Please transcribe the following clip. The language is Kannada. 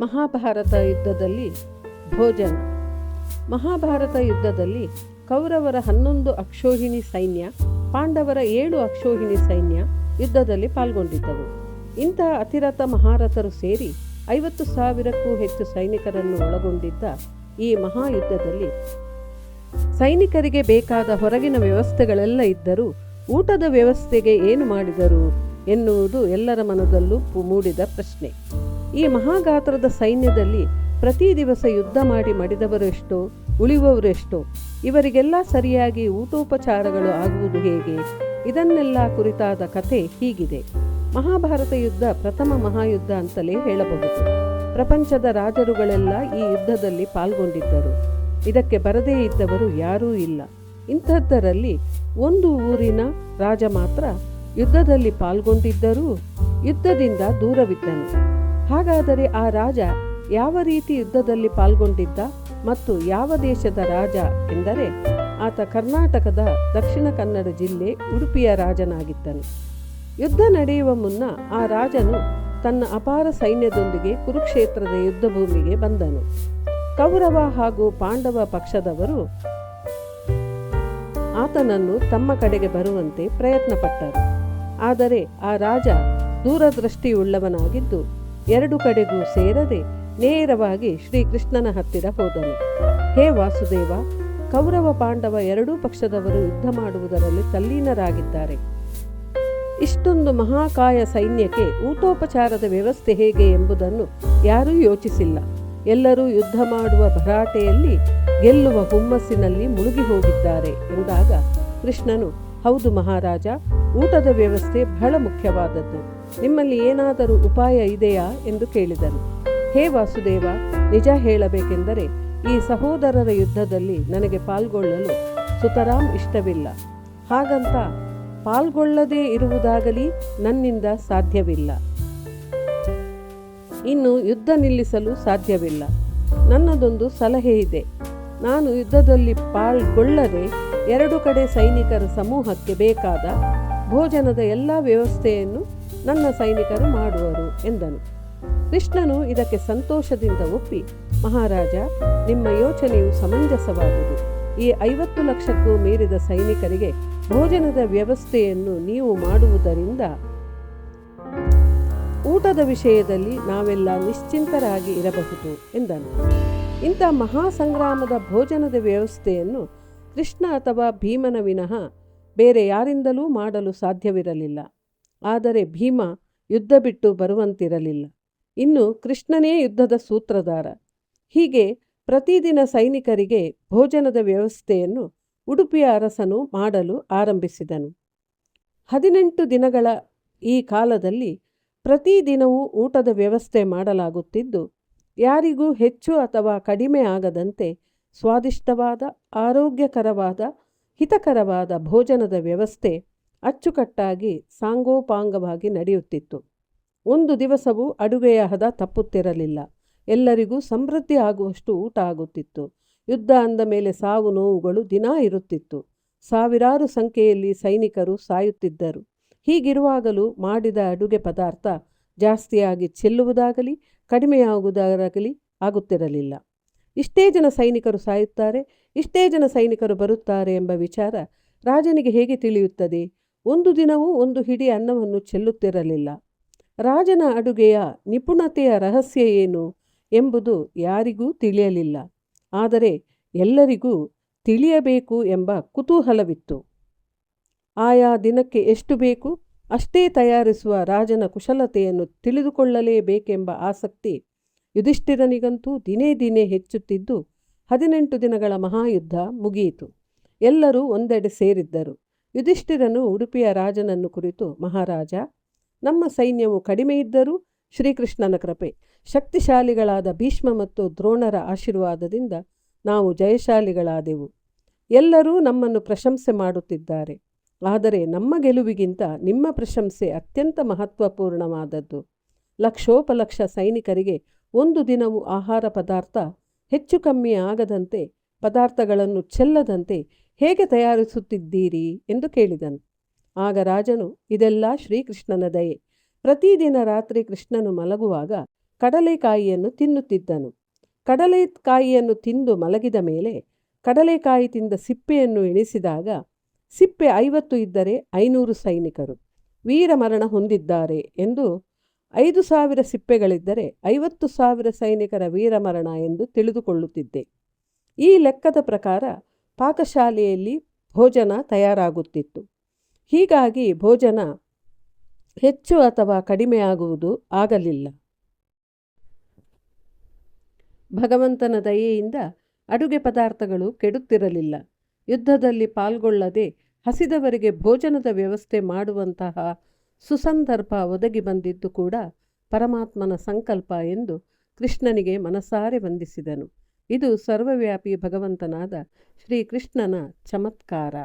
ಮಹಾಭಾರತ ಯುದ್ಧದಲ್ಲಿ ಭೋಜನ. ಮಹಾಭಾರತ ಯುದ್ಧದಲ್ಲಿ ಕೌರವರ ಹನ್ನೊಂದು ಅಕ್ಷೋಹಿಣಿ ಸೈನ್ಯ, ಪಾಂಡವರ ಏಳು ಅಕ್ಷೋಹಿಣಿ ಸೈನ್ಯ ಯುದ್ಧದಲ್ಲಿ ಪಾಲ್ಗೊಂಡಿದ್ದವು. ಇಂತಹ ಅತಿರಥ ಮಹಾರಥರು ಸೇರಿ ಐವತ್ತು ಸಾವಿರಕ್ಕೂ ಹೆಚ್ಚು ಸೈನಿಕರನ್ನು ಒಳಗೊಂಡಿದ್ದ ಈ ಮಹಾಯುದ್ಧದಲ್ಲಿ ಸೈನಿಕರಿಗೆ ಬೇಕಾದ ಹೊರಗಿನ ವ್ಯವಸ್ಥೆಗಳೆಲ್ಲ ಇದ್ದರೂ ಊಟದ ವ್ಯವಸ್ಥೆಗೆ ಏನು ಮಾಡಿದರು ಎನ್ನುವುದು ಎಲ್ಲರ ಮನದಲ್ಲೂ ಮೂಡಿದ ಪ್ರಶ್ನೆ. ಈ ಮಹಾಗಾತ್ರದ ಸೈನ್ಯದಲ್ಲಿ ಪ್ರತಿ ದಿವಸ ಯುದ್ಧ ಮಾಡಿ ಮಡಿದವರೆಷ್ಟೋ ಉಳಿಯುವವರೆಷ್ಟೋ ಇವರಿಗೆಲ್ಲ ಸರಿಯಾಗಿ ಊಟೋಪಚಾರಗಳು ಆಗುವುದು ಹೇಗೆ? ಇದನ್ನೆಲ್ಲ ಕುರಿತಾದ ಕಥೆ ಹೀಗಿದೆ. ಮಹಾಭಾರತ ಯುದ್ಧ ಪ್ರಥಮ ಮಹಾಯುದ್ಧ ಅಂತಲೇ ಹೇಳಬಹುದು. ಪ್ರಪಂಚದ ರಾಜರುಗಳೆಲ್ಲ ಈ ಯುದ್ಧದಲ್ಲಿ ಪಾಲ್ಗೊಂಡಿದ್ದರು. ಇದಕ್ಕೆ ಬರದೇ ಇದ್ದವರು ಯಾರೂ ಇಲ್ಲ. ಇಂಥದ್ದರಲ್ಲಿ ಒಂದು ಊರಿನ ರಾಜ ಮಾತ್ರ ಯುದ್ಧದಲ್ಲಿ ಪಾಲ್ಗೊಂಡಿದ್ದರೂ ಯುದ್ಧದಿಂದ ದೂರವಿದ್ದನು. ಹಾಗಾದರೆ ಆ ರಾಜ ಯಾವ ರೀತಿ ಯುದ್ಧದಲ್ಲಿ ಪಾಲ್ಗೊಂಡಿದ್ದ ಮತ್ತು ಯಾವ ದೇಶದ ರಾಜ ಎಂದರೆ ಆತ ಕರ್ನಾಟಕದ ದಕ್ಷಿಣ ಕನ್ನಡ ಜಿಲ್ಲೆ ಉಡುಪಿಯ ರಾಜನಾಗಿದ್ದನು. ಯುದ್ಧ ನಡೆಯುವ ಮುನ್ನ ಆ ರಾಜನು ತನ್ನ ಅಪಾರ ಸೈನ್ಯದೊಂದಿಗೆ ಕುರುಕ್ಷೇತ್ರದ ಯುದ್ಧ ಭೂಮಿಗೆ ಬಂದನು. ಕೌರವ ಹಾಗೂ ಪಾಂಡವ ಪಕ್ಷದವರು ಆತನನ್ನು ತಮ್ಮ ಕಡೆಗೆ ಬರುವಂತೆ ಪ್ರಯತ್ನಪಟ್ಟರು. ಆದರೆ ಆ ರಾಜ ದೂರದೃಷ್ಟಿಯುಳ್ಳವನಾಗಿದ್ದು ಎರಡು ಕಡೆಗೂ ಸೇರದೆ ನೇರವಾಗಿ ಶ್ರೀಕೃಷ್ಣನ ಹತ್ತಿರ ಹೋದನು. ಹೇ ವಾಸುದೇವ, ಕೌರವ ಪಾಂಡವ ಎರಡೂ ಪಕ್ಷದವರು ಯುದ್ಧ ಮಾಡುವುದರಲ್ಲಿ ತಲ್ಲೀನರಾಗಿದ್ದಾರೆ. ಇಷ್ಟೊಂದು ಮಹಾಕಾಯ ಸೈನ್ಯಕ್ಕೆ ಊಟೋಪಚಾರದ ವ್ಯವಸ್ಥೆ ಹೇಗೆ ಎಂಬುದನ್ನು ಯಾರೂ ಯೋಚಿಸಿಲ್ಲ. ಎಲ್ಲರೂ ಯುದ್ಧ ಮಾಡುವ ಭರಾಟೆಯಲ್ಲಿ ಗೆಲ್ಲುವ ಹುಮ್ಮಸ್ಸಿನಲ್ಲಿ ಮುಳುಗಿ ಹೋಗಿದ್ದಾರೆ ಎಂದಾಗ ಕೃಷ್ಣನು, ಹೌದು ಮಹಾರಾಜ, ಊಟದ ವ್ಯವಸ್ಥೆ ಬಹಳ ಮುಖ್ಯವಾದದ್ದು. ನಿಮ್ಮಲ್ಲಿ ಏನಾದರೂ ಉಪಾಯ ಇದೆಯಾ ಎಂದು ಕೇಳಿದನು. ಹೇ ವಾಸುದೇವ, ನಿಜ ಹೇಳಬೇಕೆಂದರೆ ಈ ಸಹೋದರರ ಯುದ್ಧದಲ್ಲಿ ನನಗೆ ಪಾಲ್ಗೊಳ್ಳಲು ಸುತರಾಮ್ ಇಷ್ಟವಿಲ್ಲ. ಹಾಗಂತ ಪಾಲ್ಗೊಳ್ಳದೇ ಇರುವುದಾಗಲಿ ನನ್ನಿಂದ ಸಾಧ್ಯವಿಲ್ಲ. ಇನ್ನು ಯುದ್ಧ ನಿಲ್ಲಿಸಲು ಸಾಧ್ಯವಿಲ್ಲ. ನನ್ನದೊಂದು ಸಲಹೆ ಇದೆ. ನಾನು ಯುದ್ಧದಲ್ಲಿ ಪಾಲ್ಗೊಳ್ಳದೆ ಎರಡು ಕಡೆ ಸೈನಿಕರ ಸಮೂಹಕ್ಕೆ ಬೇಕಾದ ಭೋಜನದ ಎಲ್ಲ ವ್ಯವಸ್ಥೆಯನ್ನು ನನ್ನ ಸೈನಿಕರು ಮಾಡುವರು ಎಂದನು. ಕೃಷ್ಣನು ಇದಕ್ಕೆ ಸಂತೋಷದಿಂದ ಒಪ್ಪಿ, ಮಹಾರಾಜ, ನಿಮ್ಮ ಯೋಚನೆಯು ಸಮಂಜಸವಾದುದು. ಈ ಐವತ್ತು ಲಕ್ಷಕ್ಕೂ ಮೀರಿದ ಸೈನಿಕರಿಗೆ ಭೋಜನದ ವ್ಯವಸ್ಥೆಯನ್ನು ನೀವು ಮಾಡುವುದರಿಂದ ಊಟದ ವಿಷಯದಲ್ಲಿ ನಾವೆಲ್ಲ ನಿಶ್ಚಿಂತರಾಗಿ ಇರಬಹುದು, ಎಂದನು. ಇಂಥ ಮಹಾಸಂಗ್ರಾಮದ ಭೋಜನದ ವ್ಯವಸ್ಥೆಯನ್ನು ಕೃಷ್ಣ ಅಥವಾ ಭೀಮನ ವಿನಃ ಬೇರೆ ಯಾರಿಂದಲೂ ಮಾಡಲು ಸಾಧ್ಯವಿರಲಿಲ್ಲ. ಆದರೆ ಭೀಮ ಯುದ್ಧ ಬಿಟ್ಟು ಬರುವಂತಿರಲಿಲ್ಲ. ಇನ್ನು ಕೃಷ್ಣನೇ ಯುದ್ಧದ ಸೂತ್ರಧಾರ. ಹೀಗೆ ಪ್ರತಿದಿನ ಸೈನಿಕರಿಗೆ ಭೋಜನದ ವ್ಯವಸ್ಥೆಯನ್ನು ಉಡುಪಿಯ ಅರಸನು ಮಾಡಲು ಆರಂಭಿಸಿದನು. ಹದಿನೆಂಟು ದಿನಗಳ ಈ ಕಾಲದಲ್ಲಿ ಪ್ರತಿದಿನವೂ ಊಟದ ವ್ಯವಸ್ಥೆ ಮಾಡಲಾಗುತ್ತಿದ್ದು, ಯಾರಿಗೂ ಹೆಚ್ಚು ಅಥವಾ ಕಡಿಮೆ ಆಗದಂತೆ ಸ್ವಾದಿಷ್ಟವಾದ, ಆರೋಗ್ಯಕರವಾದ, ಹಿತಕರವಾದ ಭೋಜನದ ವ್ಯವಸ್ಥೆ ಅಚ್ಚುಕಟ್ಟಾಗಿ ಸಾಂಗೋಪಾಂಗವಾಗಿ ನಡೆಯುತ್ತಿತ್ತು. ಒಂದು ದಿವಸವೂ ಅಡುಗೆಯ ಹದ ತಪ್ಪುತ್ತಿರಲಿಲ್ಲ. ಎಲ್ಲರಿಗೂ ಸಮೃದ್ಧಿ ಆಗುವಷ್ಟು ಊಟ ಆಗುತ್ತಿತ್ತು. ಯುದ್ಧ ಅಂದ ಮೇಲೆ ಸಾವು ನೋವುಗಳು ದಿನಾ ಇರುತ್ತಿತ್ತು. ಸಾವಿರಾರು ಸಂಖ್ಯೆಯಲ್ಲಿ ಸೈನಿಕರು ಸಾಯುತ್ತಿದ್ದರು. ಹೀಗಿರುವಾಗಲೂ ಮಾಡಿದ ಅಡುಗೆ ಪದಾರ್ಥ ಜಾಸ್ತಿಯಾಗಿ ಚೆಲ್ಲುವುದಾಗಲಿ, ಕಡಿಮೆಯಾಗುವುದಾಗಲಿ ಆಗುತ್ತಿರಲಿಲ್ಲ. ಇಷ್ಟೇ ಜನ ಸೈನಿಕರು ಸಾಯುತ್ತಾರೆ, ಇಷ್ಟೇ ಜನ ಸೈನಿಕರು ಬರುತ್ತಾರೆ ಎಂಬ ವಿಚಾರ ರಾಜನಿಗೆ ಹೇಗೆ ತಿಳಿಯುತ್ತದೆ? ಒಂದು ದಿನವೂ ಒಂದು ಹಿಡಿ ಅನ್ನವನ್ನು ಚೆಲ್ಲುತ್ತಿರಲಿಲ್ಲ. ರಾಜನ ಅಡುಗೆಯ ನಿಪುಣತೆಯ ರಹಸ್ಯ ಏನು ಎಂಬುದು ಯಾರಿಗೂ ತಿಳಿಯಲಿಲ್ಲ. ಆದರೆ ಎಲ್ಲರಿಗೂ ತಿಳಿಯಬೇಕು ಎಂಬ ಕುತೂಹಲವಿತ್ತು. ಆಯಾ ದಿನಕ್ಕೆ ಎಷ್ಟು ಬೇಕು, ಅಷ್ಟೇ ತಯಾರಿಸುವ ರಾಜನ ಕುಶಲತೆಯನ್ನು ತಿಳಿದುಕೊಳ್ಳಲೇಬೇಕೆಂಬ ಆಸಕ್ತಿ ಯುಧಿಷ್ಠಿರನಿಗಂತೂ ದಿನೇ ದಿನೇ ಹೆಚ್ಚುತ್ತಿದ್ದು ಹದಿನೆಂಟು ದಿನಗಳ ಮಹಾಯುದ್ಧ ಮುಗಿಯಿತು. ಎಲ್ಲರೂ ಒಂದೆಡೆ ಸೇರಿದ್ದರು. ಯುಧಿಷ್ಠಿರನು ಉಡುಪಿಯ ರಾಜನನ್ನು ಕುರಿತು, ಮಹಾರಾಜ, ನಮ್ಮ ಸೈನ್ಯವು ಕಡಿಮೆ ಇದ್ದರೂ ಶ್ರೀಕೃಷ್ಣನ ಕೃಪೆ, ಶಕ್ತಿಶಾಲಿಗಳಾದ ಭೀಷ್ಮ ಮತ್ತು ದ್ರೋಣರ ಆಶೀರ್ವಾದದಿಂದ ನಾವು ಜಯಶಾಲಿಗಳಾದೆವು. ಎಲ್ಲರೂ ನಮ್ಮನ್ನು ಪ್ರಶಂಸೆ ಮಾಡುತ್ತಿದ್ದಾರೆ. ಆದರೆ ನಮ್ಮ ಗೆಲುವಿಗಿಂತ ನಿಮ್ಮ ಪ್ರಶಂಸೆ ಅತ್ಯಂತ ಮಹತ್ವಪೂರ್ಣವಾದದ್ದು. ಲಕ್ಷೋಪಲಕ್ಷ ಸೈನಿಕರಿಗೆ ಒಂದು ದಿನವೂ ಆಹಾರ ಪದಾರ್ಥ ಹೆಚ್ಚು ಕಮ್ಮಿ ಆಗದಂತೆ, ಪದಾರ್ಥಗಳನ್ನು ಚೆಲ್ಲದಂತೆ ಹೇಗೆ ತಯಾರಿಸುತ್ತಿದ್ದೀರಿ ಎಂದು ಕೇಳಿದನು. ಆಗ ರಾಜನು, ಇದೆಲ್ಲ ಶ್ರೀಕೃಷ್ಣನ ದಯೆ. ಪ್ರತಿದಿನ ರಾತ್ರಿ ಕೃಷ್ಣನು ಮಲಗುವಾಗ ಕಡಲೆಕಾಯಿಯನ್ನು ತಿನ್ನುತ್ತಿದ್ದನು. ಕಡಲೆಕಾಯಿಯನ್ನು ತಿಂದು ಮಲಗಿದ ಮೇಲೆ ಕಡಲೆಕಾಯಿ ತಿಂದ ಸಿಪ್ಪೆಯನ್ನು ಎಣಿಸಿದಾಗ ಸಿಪ್ಪೆ ಐವತ್ತು ಇದ್ದರೆ ಐನೂರು ಸೈನಿಕರು. ವೀರಮರಣ ಹೊಂದಿದ್ದಾರೆ ಎಂದು ಐದು ಸಾವಿರ ಸಿಪ್ಪೆಗಳಿದ್ದರೆ ಐವತ್ತು ಸಾವಿರ ಸೈನಿಕರ ವೀರಮರಣ ಎಂದು ತಿಳಿದುಕೊಳ್ಳುತ್ತಿದ್ದೆ. ಈ ಲೆಕ್ಕದ ಪ್ರಕಾರ ಪಾಕಶಾಲೆಯಲ್ಲಿ ಭೋಜನ ತಯಾರಾಗುತ್ತಿತ್ತು. ಹೀಗಾಗಿ ಭೋಜನ ಹೆಚ್ಚು ಅಥವಾ ಕಡಿಮೆಯಾಗುವುದು ಆಗಲಿಲ್ಲ. ಭಗವಂತನ ದಯೆಯಿಂದ ಅಡುಗೆ ಪದಾರ್ಥಗಳು ಕೆಡುತ್ತಿರಲಿಲ್ಲ. ಯುದ್ಧದಲ್ಲಿ ಪಾಲ್ಗೊಳ್ಳದೆ ಹಸಿದವರಿಗೆ ಭೋಜನದ ವ್ಯವಸ್ಥೆ ಮಾಡುವಂತಹ ಸುಸಂದರ್ಭ ಒದಗಿ ಬಂದಿದ್ದು ಕೂಡ ಪರಮಾತ್ಮನ ಸಂಕಲ್ಪ ಎಂದು ಕೃಷ್ಣನಿಗೆ ಮನಸಾರೆ ವಂದಿಸಿದನು. ಇದು ಸರ್ವವ್ಯಾಪಿ ಭಗವಂತನಾದ ಶ್ರೀಕೃಷ್ಣನ ಚಮತ್ಕಾರ.